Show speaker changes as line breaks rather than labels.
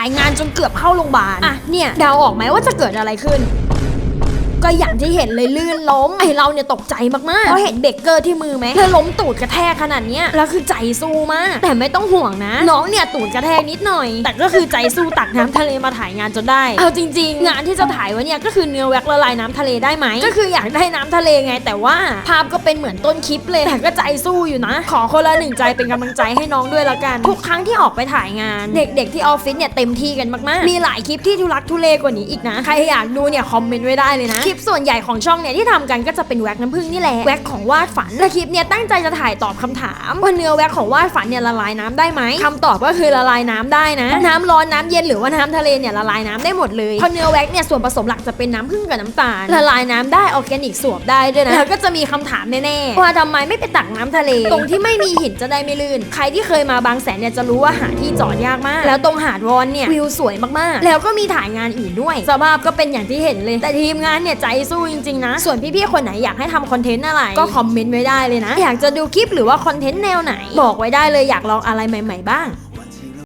ถ่ายงานจนเกือบเข้าโรงพยาบาลอะเนี่ยเดาออกไหมว่าจะเกิดอะไรขึ้น ก็อย่างที่เห็นเลยลื่นล้มไอเราเนี่ยตกใจมากๆเพราะเห็นเบเกอร์ที่มือไหมเธอล้มตูดกระแทกขนาดเนี้ยแล้วคือใจสู้มากแต่ไม่ต้องห่วงนะ น้องเนี่ยตูดกระแทกนิดหน่อย แต่ก็คือใจสู้ตักน้ำทะเลมาถ่ายงานจนได้ เอาจริง ๆ งานที่จะถ่ายวันเนี่ยก็คือเนื้อแว็กละลายน้ำทะเลได้ไหมก็คืออยากได้น้ำทะเลไง แต่ว่าภาพก็เป็นเหมือนต้นคลิปเลยแต่ก็ใจสู้อยู่นะ ขอคนละหนึ่งใจเป็นกำลังใจให้น้องด้วยละกันทุกครั้งที่ออกไปถ่ายงาน เด็ก ๆ ที่ออฟฟิศเนี่ยเต็มที่กันมากๆ มีหลายคลิปที่ทุลักทุเลกว่านี้อีกนะ ใครอยากดูเนี่ยคอมเมนต์ไว้ได้เลยนะคลิปส่วนใหญ่ของช่องเนี่ยที่ทำกันก็จะเป็นแว็กน้ำผึ้งนี่แหละแว็กของวาดฝันและคลิปเนี่ยตั้งใจจะถ่ายตอบคำถามว่าเนื้อแว็กของวาดฝันเนี่ยละลายน้ำได้ไหมคำตอบก็คือละลายน้ำได้นะ น้ำร้อนน้ำเย็นหรือว่าน้ำทะเลเนี่ยละลายน้ำได้หมดเลยเพราะเนื้อแว็กเนี่ยส่วนผสมหลักจะเป็นน้ำผึ้งกับน้ำตาลละลายน้ำได้ออร์แกนิกสวบได้ด้วยนะแล้วก็จะมีคำถามแน่ๆว่าทำไมไม่ไปตักน้ำทะเล ตรงที่ไม่มีหินจะได้ไม่ลื่น ใครที่เคยมาบางแสนเนี่ยจะรู้ว่าหาที่จอดยากมาก แล้วตรงหาดวอนเนี่ยวิวสวยมากๆ แล้วก็มีถ่ายงานอื่นด้วยสภาพก็เป็นอย่างที่เห็นเลย แต่ทีมงานเนี่ยใจสู้จริงๆนะ ส่วนพี่ๆคนไหนอยากให้ทำคอนเทนต์อะไร ก็คอมเมนต์ไว้ได้เลยนะ อยากจะดูคลิปหรือว่าคอนเทนต์แนวไหน บอกไว้ได้เลยอยากลองอะไรใหม่ ๆ บ้าง